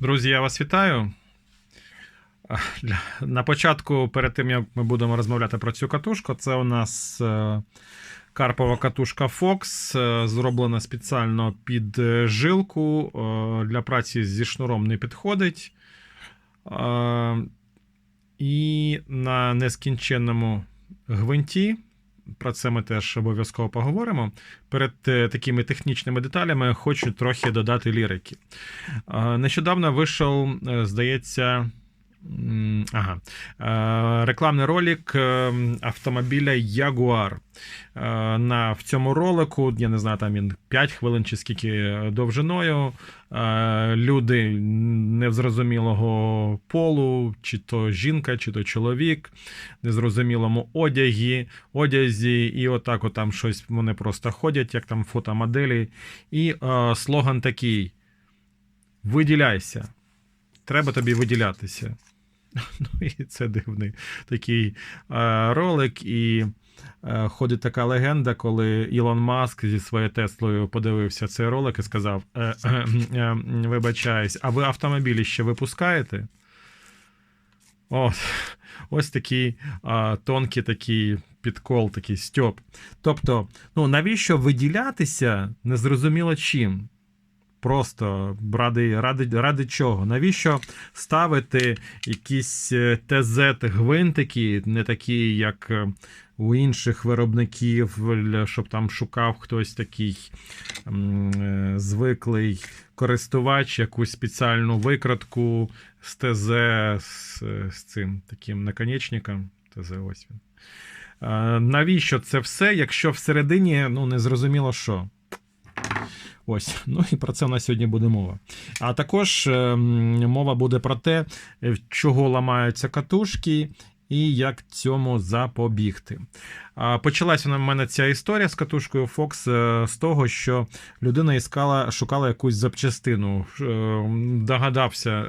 Друзі, я вас вітаю. На початку, перед тим як ми будемо розмовляти про цю катушку, це у нас е, карпова катушка Fox, е, зроблена спеціально під е, жилку. е, Для праці зі шнуром не підходить. Е, І на нескінченному гвинті. Про це ми теж обов'язково поговоримо. Перед е, такими технічними деталями хочу трохи додати лірики. Нещодавно вийшов, е, здається, ага, е, рекламний ролик е, автомобіля Jaguar. Е, На, в цьому ролику, я не знаю, там він 5 хвилин чи скільки довжиною. Люди незрозумілого полу, чи то жінка, чи то чоловік, незрозумілому одягі, одязі, і отак от там щось вони просто ходять, як там фотомоделі. І е, слоган такий: виділяйся. Треба тобі виділятися. Ну і це дивний такий е, ролик. І е, ходить така легенда, коли Ілон Маск зі своєю Теслою подивився цей ролик і сказав: е, е, е, вибачаюсь, а ви автомобілі ще випускаєте? От, ось такий а, тонкий такий підкол, такий стьоп. Тобто, ну навіщо виділятися незрозуміло чим? Просто ради, ради, ради чого? Навіщо ставити якісь е, ТЗ-гвинтики, не такі, як е, у інших виробників, щоб там шукав хтось такий е, звиклий користувач, якусь спеціальну викратку з ТЗ з, з цим таким наконечником. ТЗ ось він. Навіщо це все, якщо всередині ну, не зрозуміло що? Ось, ну і про це у нас сьогодні буде мова. А також е, мова буде про те, е, чого ламаються катушки. І як цьому запобігти. Почалася в мене ця історія з катушкою Fox е, з того, що людина іскала, шукала якусь запчастину. Е, Догадався,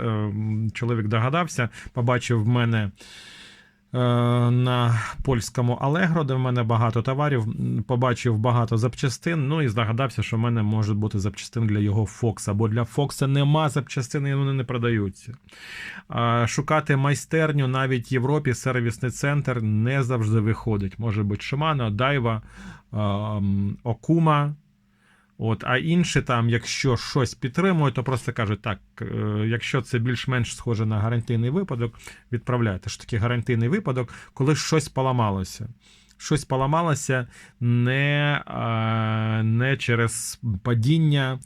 чоловік догадався, побачив в мене на польському Allegro, де в мене багато товарів, побачив багато запчастин. Ну і здогадався, що в мене може бути запчастин для його Фокса, бо для Фокса нема запчастин, і вони не продаються. Шукати майстерню навіть в Європі сервісний центр не завжди виходить. Може бути Daiwa, ем, Okuma. От, а інші там, якщо щось підтримують, то просто кажуть, так, е, якщо це більш-менш схоже на гарантійний випадок, відправляйте. Що таке гарантійний випадок, коли щось поламалося. Щось поламалося не, не через падіння,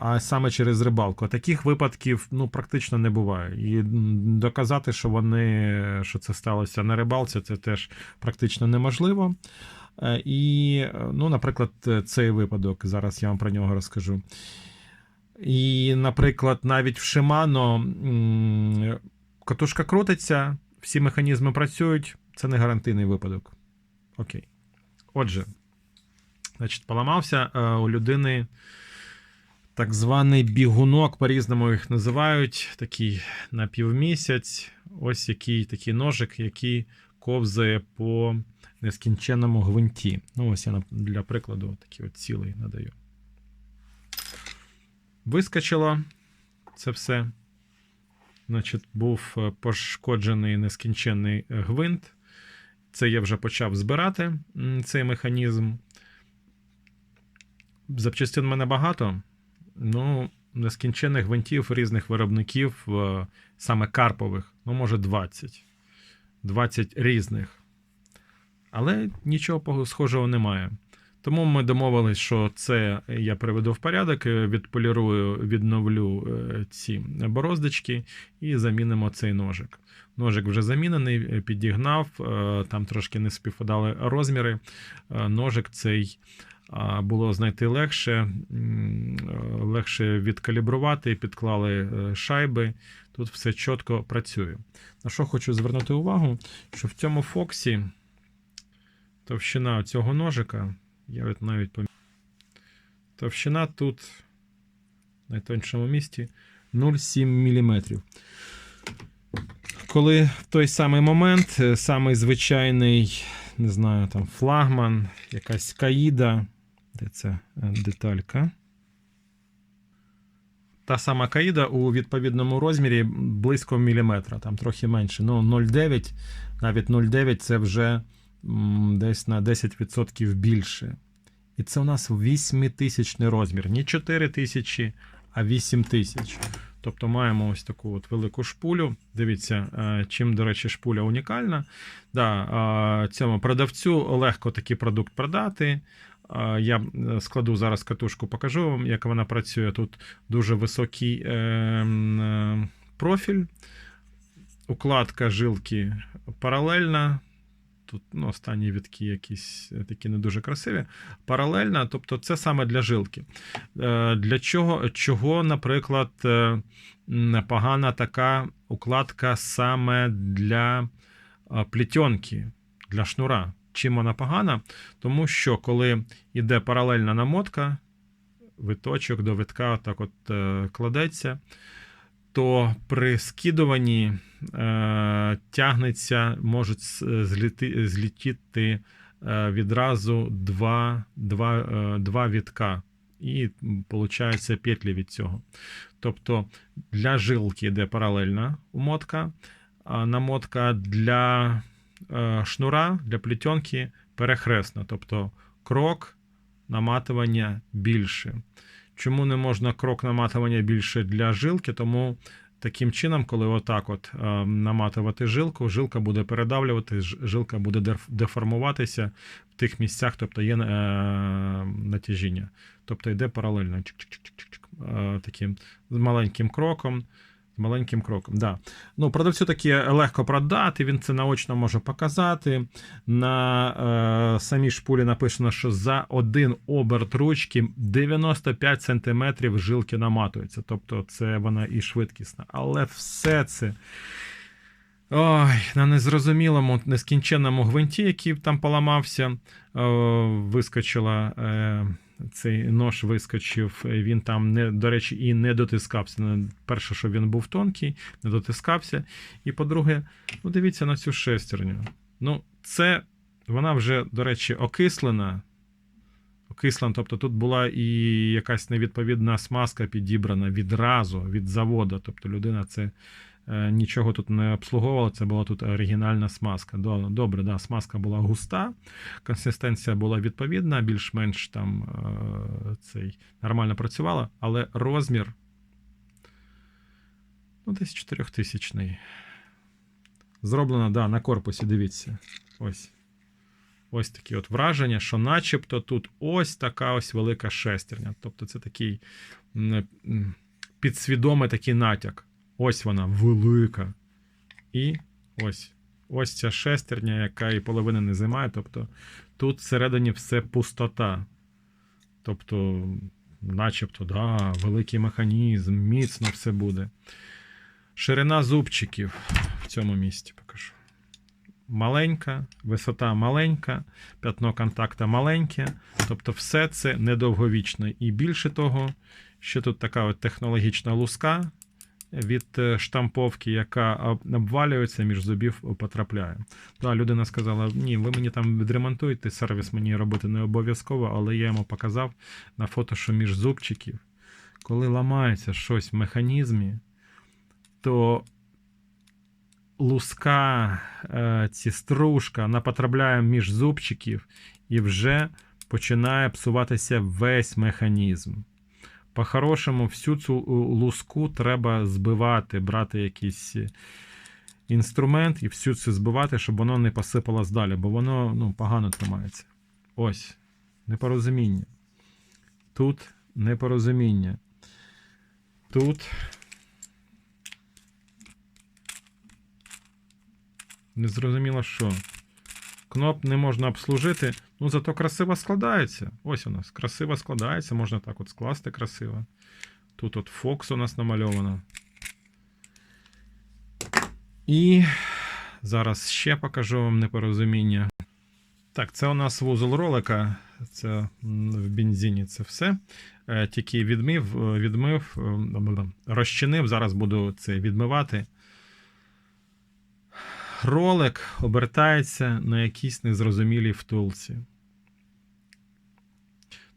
а саме через рибалку. Таких випадків ну, практично не буває. І доказати, що вони, що це сталося на рибалці, це теж практично неможливо. Е, І, е, ну, наприклад, е, цей випадок, зараз я вам про нього розкажу. І, наприклад, навіть в Shimano катушка крутиться, всі механізми працюють, це не гарантийний випадок. Окей. Отже, значить, поламався у людини так званий бігунок, по-різному їх називають, такий на півмісяць. Ось який такий ножик, який ковзає по нескінченному гвинті. Ну, ось я для прикладу такий от цілий надаю. Вискочило це все. Значить, був е, пошкоджений нескінченний гвинт. Це я вже почав збирати цей механізм. Запчастин в мене багато. Ну, нескінчених гвинтів різних виробників, е, саме карпових, ну, може, 20. 20 різних. Але нічого схожого немає. Тому ми домовились, що це я приведу в порядок, е, відполірую, відновлю е, ці бороздочки і замінимо цей ножик. Ножик вже замінений, е, підігнав, там трошки не співпадали розміри. Ножик цей було знайти легше, е, легше відкалібрувати, підклали е, шайби. Тут все чітко працює. На що хочу звернути увагу, що в цьому Фоксі товщина цього ножика, я навіть помітив, товщина тут в найтоншому місці 0,7 мм. Коли в той самий момент, е, самий звичайний, не знаю, там флагман, якась каїда, де це деталька. та сама каїда у відповідному розмірі близько міліметра, там трохи менше. Ну, 0,9, навіть 0,9 це вже десь на 10% більше. І це у нас 8-тисячний розмір. Не 4 тисячі, а 8 тисяч. Тобто маємо ось таку от велику шпулю. Дивіться, е, чим, до речі, шпуля унікальна. Да, цьому продавцю легко такий продукт продати. Я е, складу зараз катушку, покажу вам, як вона працює. Тут дуже високий е, профіль, укладка жилки паралельна. Тут ну, останні вітки якісь е, такі не дуже красиві. Паралельна, тобто це саме для жилки. Е, Для чого, чого, наприклад, е, погана така укладка саме для плетенки, для шнура. Чим вона погана? Тому що коли йде паралельна намотка, виточок до витка так от кладеться, то при скидуванні е, тягнеться, можуть зліти, злітіти е, відразу два, два, е, два вітка. І виходить петлі від цього. Тобто для жилки йде паралельна умотка, а намотка для е, шнура, для плетенки перехресна. Тобто крок наматування більше. Чому не можна крок наматування більше для жилки? Тому таким чином, коли отак от е, наматувати жилку, жилка буде передавлювати, жилка буде деформуватися в тих місцях, тобто є е, натяжіння. Тобто йде паралельно чик-чик-чик-чик-чик, е, таким маленьким кроком. Маленьким кроком. Да. Ну, продавцю таке легко продати, він це наочно може показати. На е, самій шпулі написано, що за один оберт ручки 95 см жилки наматується. Тобто це вона і швидкісна. Але все це. Ой, на незрозумілому, нескінченному гвинті, який там поламався, е, вискочила. Е, цей нож вискочив, він там не, до речі, і не дотискався. Ну, Перше, що він був тонкий, не дотискався. І по-друге, ну дивіться на цю шестерню. Ну, це вона вже, до речі, окислена. Окислена, тобто тут була і якась невідповідна смазка підібрана відразу від заводу. Тобто людина це е, нічого тут не обслуговувала, це була тут оригінальна смазка. Добре, да, смазка була густа, консистенція була відповідна, більш-менш там е, цей нормально працювала, але розмір ну, десь 4000 Зроблено, да, на корпусі, дивіться. Ось. Ось такі от враження, що начебто тут ось така ось велика шестерня. Тобто це такий підсвідомий такий натяк. Ось вона велика. І ось. Ось ця шестерня, яка і половини не займає. Тобто тут всередині все пустота. Тобто, начебто, да, великий механізм, міцно все буде. Ширина зубчиків в цьому місці покажу. Маленька, висота маленька, п'ятно контакта маленьке. Тобто, все це недовговічно. І більше того, ще тут така от технологічна луска від е, штамповки, яка обвалюється між зубів потрапляє. Да, людина сказала: ні, ви мені там відремонтуєте, сервіс мені робити не обов'язково, але я йому показав на фото, що між зубчиків, коли ламається щось в механізмі, то луска, е, ці стружка, вона потрапляє між зубчиків і вже починає псуватися весь механізм. По-хорошому, всю цю е, луску треба збивати, брати якийсь е, інструмент і всю це збивати, щоб воно не посипалось далі, бо воно ну, погано тримається. Ось, непорозуміння. Тут непорозуміння. Тут. Незрозуміло що. Кноп не можна обслужити, ну зато красиво складається. Ось у нас красиво складається, можна так от скласти красиво. Тут от Фокс у нас намальовано. І зараз ще покажу вам непорозуміння. Так, це у нас вузол ролика. Це в бензині це все. Е, Тільки відмив, е, відмив, е, розчинив. Зараз буду це відмивати. Ролик обертається на якійсь незрозумілій втулці.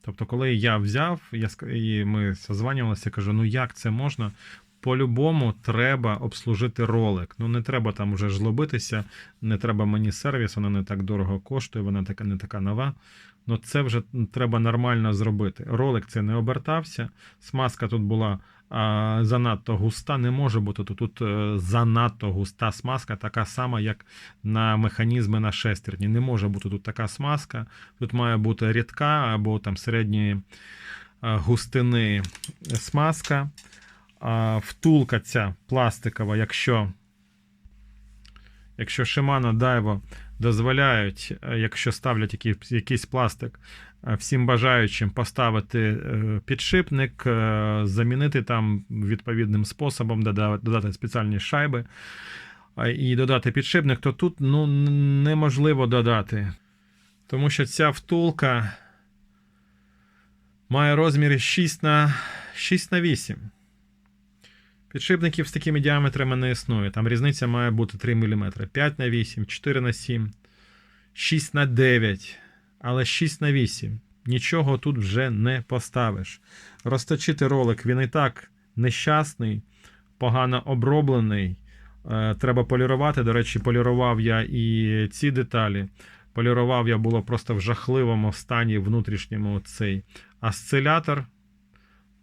Тобто, коли я взяв, я, і ми созванювалися, кажу, ну як це можна? По-любому треба обслужити ролик. Ну не треба там вже жлобитися, не треба мені сервіс, вона не так дорого коштує, вона така не така нова. Ну це вже треба нормально зробити. Ролик це не обертався. Смазка тут була а, занадто густа. Не може бути тут, тут е, занадто густа смазка, така сама, як на механізми на шестерні. Не може бути тут така смазка. Тут має бути рідка або там середньої а, густини смазка. А, втулка ця пластикова, якщо, якщо Shimano Daiwa дозволяють, е, якщо ставлять який, якийсь пластик, е, всім бажаючим поставити е, підшипник, замінити там відповідним способом, додати спеціальні шайби і додати підшипник, то тут ну, неможливо додати. Тому що ця втулка має розміри 6 на 6 на 8. Підшипників з такими діаметрами не існує. Там різниця має бути 3 мм. 5 на 8, 4 на 7, 6 на 9, але 6 на 8. Нічого тут вже не поставиш. Розточити ролик він і так нещасний, погано оброблений. Е, Треба полірувати. До речі, полірував я і ці деталі. Полірував я було просто в жахливому стані внутрішньому цей осцилятор.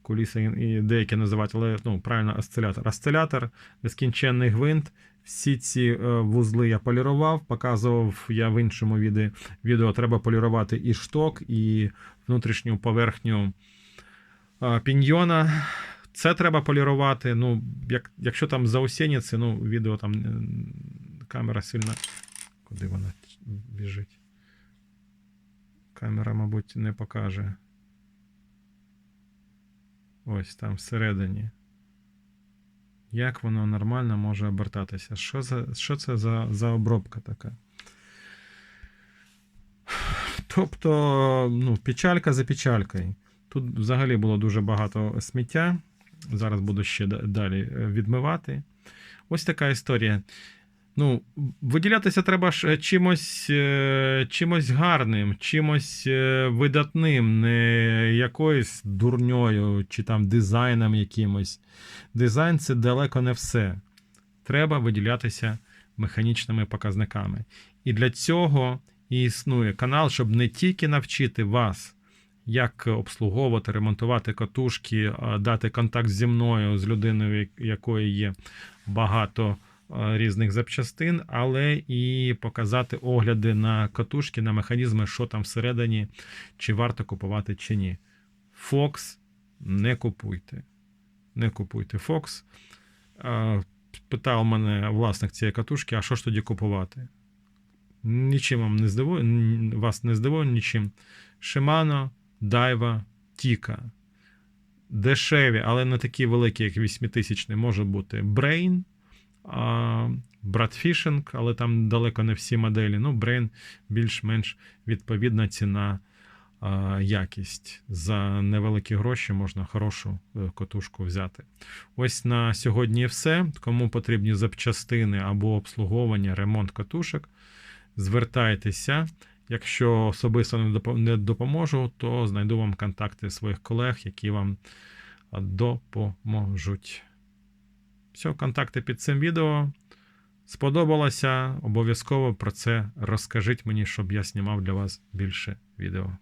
Куліса і деякі називають, але ну, правильно, осцилятор. Осцилятор, нескінченний гвинт. Всі ці е, вузли я полірував, показував я в іншому відео. відео треба полірувати і шток, і внутрішню поверхню е, піньйона. Це треба полірувати. Ну, як, якщо там заусеніці, ну, відео там е, камера сильно. Куди вона біжить? Камера, мабуть, не покаже. Ось там всередині. Як воно нормально може обертатися? Що, за, що це за, за обробка така? Тобто, ну, печалька за печалькою. Тут взагалі було дуже багато сміття. Зараз буду ще далі е, відмивати. Ось така історія. Ну, виділятися треба ж чимось, е, чимось гарним, чимось е, видатним, не якоюсь дурньою чи там дизайном якимось. Дизайн це далеко не все. Треба виділятися механічними показниками. І для цього і існує канал, щоб не тільки навчити вас, як обслуговувати, ремонтувати катушки, дати контакт зі мною, з людиною, якої є багато е, різних запчастин, але і показати огляди на катушки, на механізми, що там всередині, чи варто купувати, чи ні. Fox не купуйте. Не купуйте Fox. Е, Питав мене власник цієї катушки, а що ж тоді купувати? Нічим вам не здивує, н- вас не здивує нічим. Shimano, Daiwa, Tika. Дешеві, але не такі великі, як 8000 може бути Brain, Bradfishing, але там далеко не всі моделі. Ну, Brain більш-менш відповідна ціна, якість. За невеликі гроші можна хорошу е, котушку взяти. Ось на сьогодні все. Кому потрібні запчастини або обслуговування, ремонт катушок, звертайтеся. Якщо особисто не допоможу, то знайду вам контакти своїх колег, які вам допоможуть. Все, контакти під цим відео. Сподобалося. Обов'язково про це розкажіть мені, щоб я знімав для вас більше відео.